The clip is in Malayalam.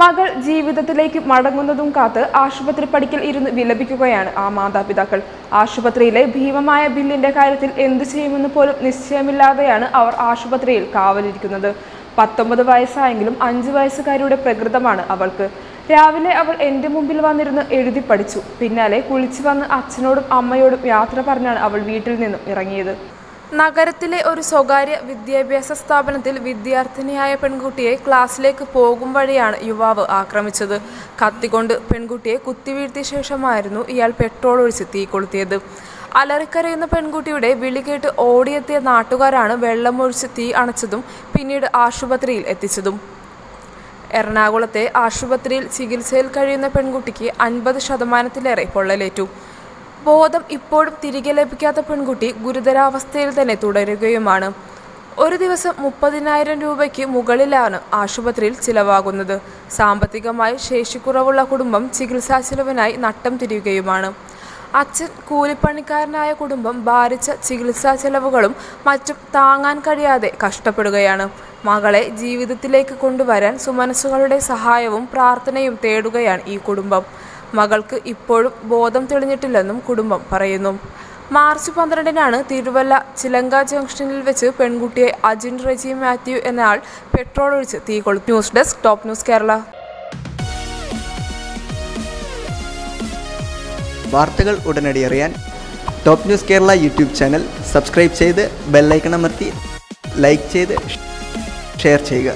മകൾ ജീവിതത്തിലേക്ക് മടങ്ങുന്നതും കാത്ത് ആശുപത്രി പടിക്കൽ ഇരുന്ന് വിലപിക്കുകയാണ് ആ മാതാപിതാക്കൾ. ആശുപത്രിയിലെ ഭീമമായ ബില്ലിന്റെ കാര്യത്തിൽ എന്തു ചെയ്യുമെന്ന് പോലും നിശ്ചയമില്ലാതെയാണ് അവർ ആശുപത്രിയിൽ കാവലിരിക്കുന്നത്. പത്തൊമ്പത് വയസ്സായെങ്കിലും അഞ്ചു വയസ്സുകാരിയുടെ പ്രകൃതമാണ് അവൾക്ക്. രാവിലെ അവൾ എന്റെ മുമ്പിൽ വന്നിരുന്ന് എഴുതി പഠിച്ചു. പിന്നാലെ കുളിച്ചു വന്ന് അച്ഛനോടും അമ്മയോടും യാത്ര പറഞ്ഞാണ് അവൾ വീട്ടിൽ നിന്നും ഇറങ്ങിയത്. നഗരത്തിലെ ഒരു സ്വകാര്യ വിദ്യാഭ്യാസ സ്ഥാപനത്തിൽ വിദ്യാർത്ഥിനിയായ പെൺകുട്ടിയെ ക്ലാസ്സിലേക്ക് പോകും വഴിയാണ് യുവാവ് ആക്രമിച്ചത്. കത്തിക്കൊണ്ട് പെൺകുട്ടിയെ കുത്തിവീഴ്ത്തിയ ശേഷമായിരുന്നു ഇയാൾ പെട്രോൾ ഒഴിച്ച് തീ കൊളുത്തിയത്. അലറിക്കരയുന്ന പെൺകുട്ടിയുടെ വിളി കേട്ട് ഓടിയെത്തിയ നാട്ടുകാരാണ് വെള്ളമൊഴിച്ച് തീ അണച്ചതും പിന്നീട് ആശുപത്രിയിൽ എത്തിച്ചതും. എറണാകുളത്തെ ആശുപത്രിയിൽ ചികിത്സയിൽ കഴിയുന്ന പെൺകുട്ടിക്ക് അൻപത് ശതമാനത്തിലേറെ പൊള്ളലേറ്റു. ബോധം ഇപ്പോഴും തിരികെ ലഭിക്കാത്ത പെൺകുട്ടി ഗുരുതരാവസ്ഥയിൽ തന്നെ തുടരുകയുമാണ്. ഒരു ദിവസം മുപ്പതിനായിരം രൂപയ്ക്ക് മുകളിലാണ് ആശുപത്രിയിൽ ചിലവാകുന്നത്. സാമ്പത്തികമായി ശേഷിക്കുറവുള്ള കുടുംബം ചികിത്സാ ചിലവിനായി നട്ടം തിരിയുകയുമാണ്. അച്ഛൻ കൂലിപ്പണിക്കാരനായ കുടുംബം ഭാരിച്ച ചികിത്സാ ചെലവുകളും മറ്റും താങ്ങാൻ കഴിയാതെ കഷ്ടപ്പെടുകയാണ്. മകളെ ജീവിതത്തിലേക്ക് കൊണ്ടുവരാൻ സുമനസ്സുകളുടെ സഹായവും പ്രാർത്ഥനയും തേടുകയാണ് ഈ കുടുംബം. മകൾക്ക് ഇപ്പോഴും ബോധം തെളിഞ്ഞിട്ടില്ലെന്നും കുടുംബം പറയുന്നു. മാർച്ച് പന്ത്രണ്ടിനാണ് തിരുവല്ല ചിലങ്ക ജംഗ്ഷനിൽ വെച്ച് പെൺകുട്ടിയെ അജിൻ റെജി മാത്യു എന്നയാൾ പെട്രോൾ ഒഴിച്ച് തീ കൊളുത്തി. News desk top news Kerala. വാർത്തകൾ ഉടനടി അറിയാൻ top news Kerala YouTube channel subscribe ചെയ്ത് ബെല്ലൈക്കൺ അമർത്തി ലൈക്ക് ചെയ്ത് ഷെയർ ചെയ്യുക.